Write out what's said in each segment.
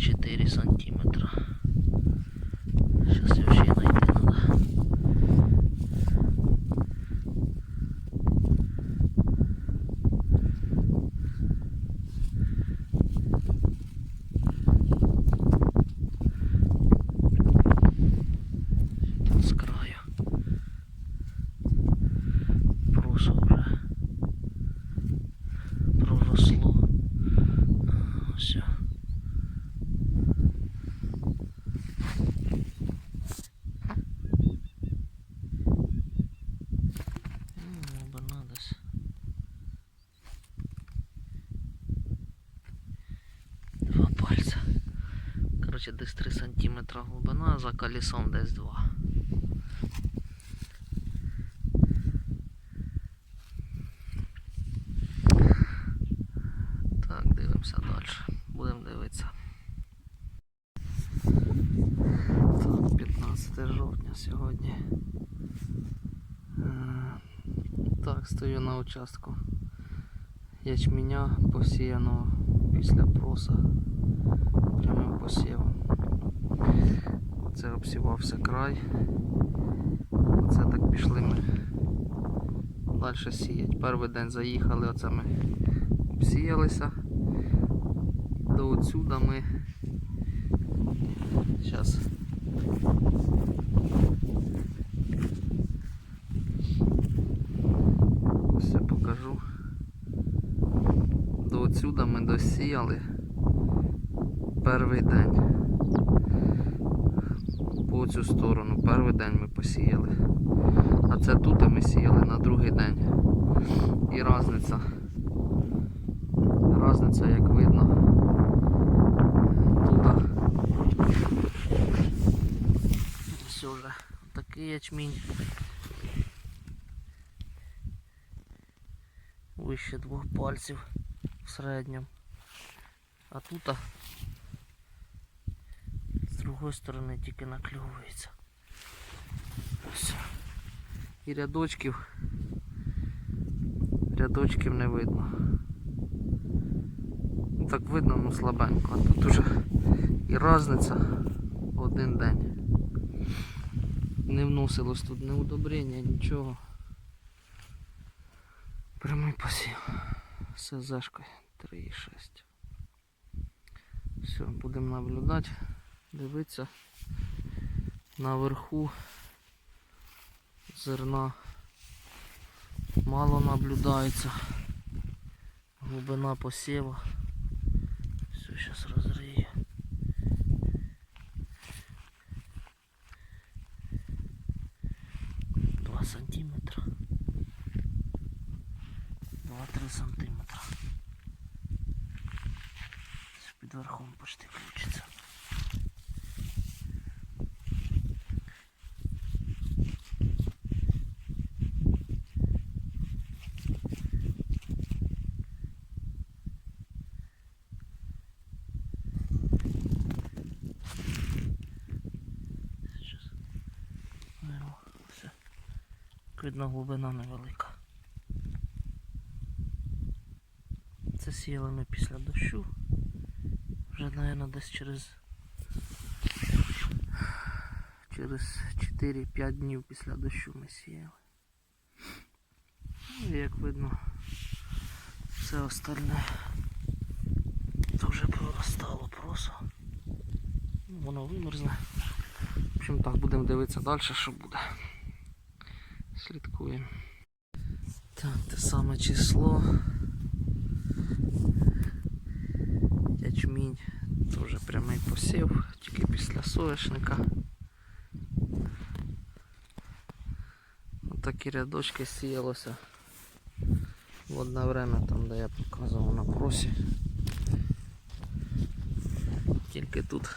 3-4 сантиметра. Сейчас я вообще найти надо. Тут з краю. Просо вже проросло. А, Все. Глибина десь. Два пальця. Коротше, десь 3 сантиметра глибина, за колесом десь 2. Так, дивимося далі. Будемо дивитися. Так, 15 жовтня сьогодні. Е, Так, стою на участку ячменя посіяного після проса прямим посівом. Це обсівався край. Оце так пішли ми далі сіяти. Перший день заїхали, оце ми обсіялися. До отсюда ми зараз все покажу. До отсюда ми досіяли перший день. По цю сторону. Перший день ми посіяли. А це тут ми сіяли на другий день. І різниця. Разниця, як видно. Тут. Все вже такий ячмінь. Вище двох пальців в середньому. А тут другої сторони тільки накльовується. Ось. І рядочків. Рядочків не видно. Ну, Так видно, ну слабенько. А тут уже і разниця один день. Не вносилось тут ні удобрення, нічого. Прямий посів. Все зашкою 3,6. Все, будемо наблюдати, дивитися. Наверху зерна мало наблюдається. Глибина посіва. Все, зараз розрию. Два сантиметра. Два-три сантиметра. Під верхом почти включиться. Щас. Ну, все. Видно, глибина невелика. Це сіяли ми після дощу. Вже, мабуть, десь через через 4-5 днів після дощу ми сіяли. Ну, і як видно, все остальне вже проростало просто. Воно вимерзне. В общем так, будемо дивитися далі, що буде. Слідкуємо. Так, те саме число. Ячмінь теж прямий посів, тільки після соняшника. Отакі рядочки сіялося в одне время там, де я показував на просі. Тільки тут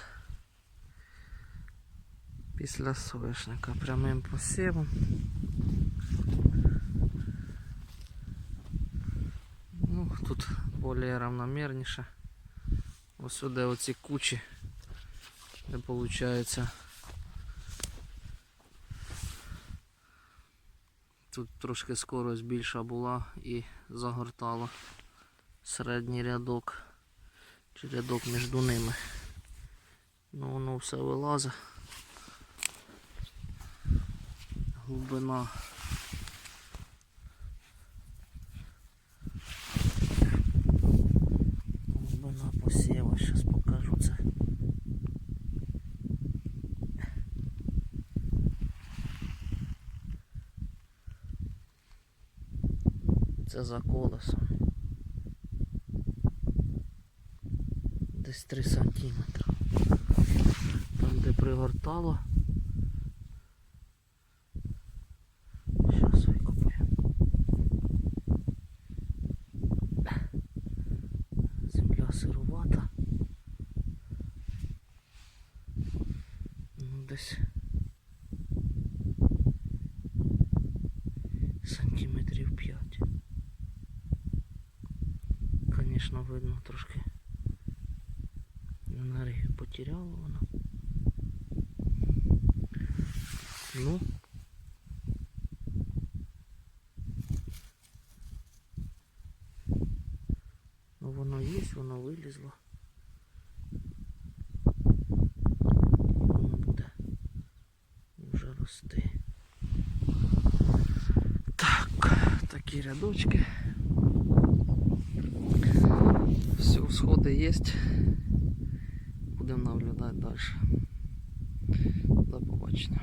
після соняшника прямим посівом. Ну, тут більш равномірніше. Ось сюди оці кучі, де виходить. Тут трошки скорость більша була і загортала середній рядок чи рядок між ними. Ну воно все вилазить. Глибина. Глибина посіва, зараз покажу це. Це за колесом. Десь 3 сантиметри. Там де пригортало. десь сантиметрів 5. Звісно, видно трошки. Енергію потеряла вона. Ну. Ну воно є, воно вилізло. Такі рядочки. Все, сходи є. Будемо наблюдати далі. До побачення.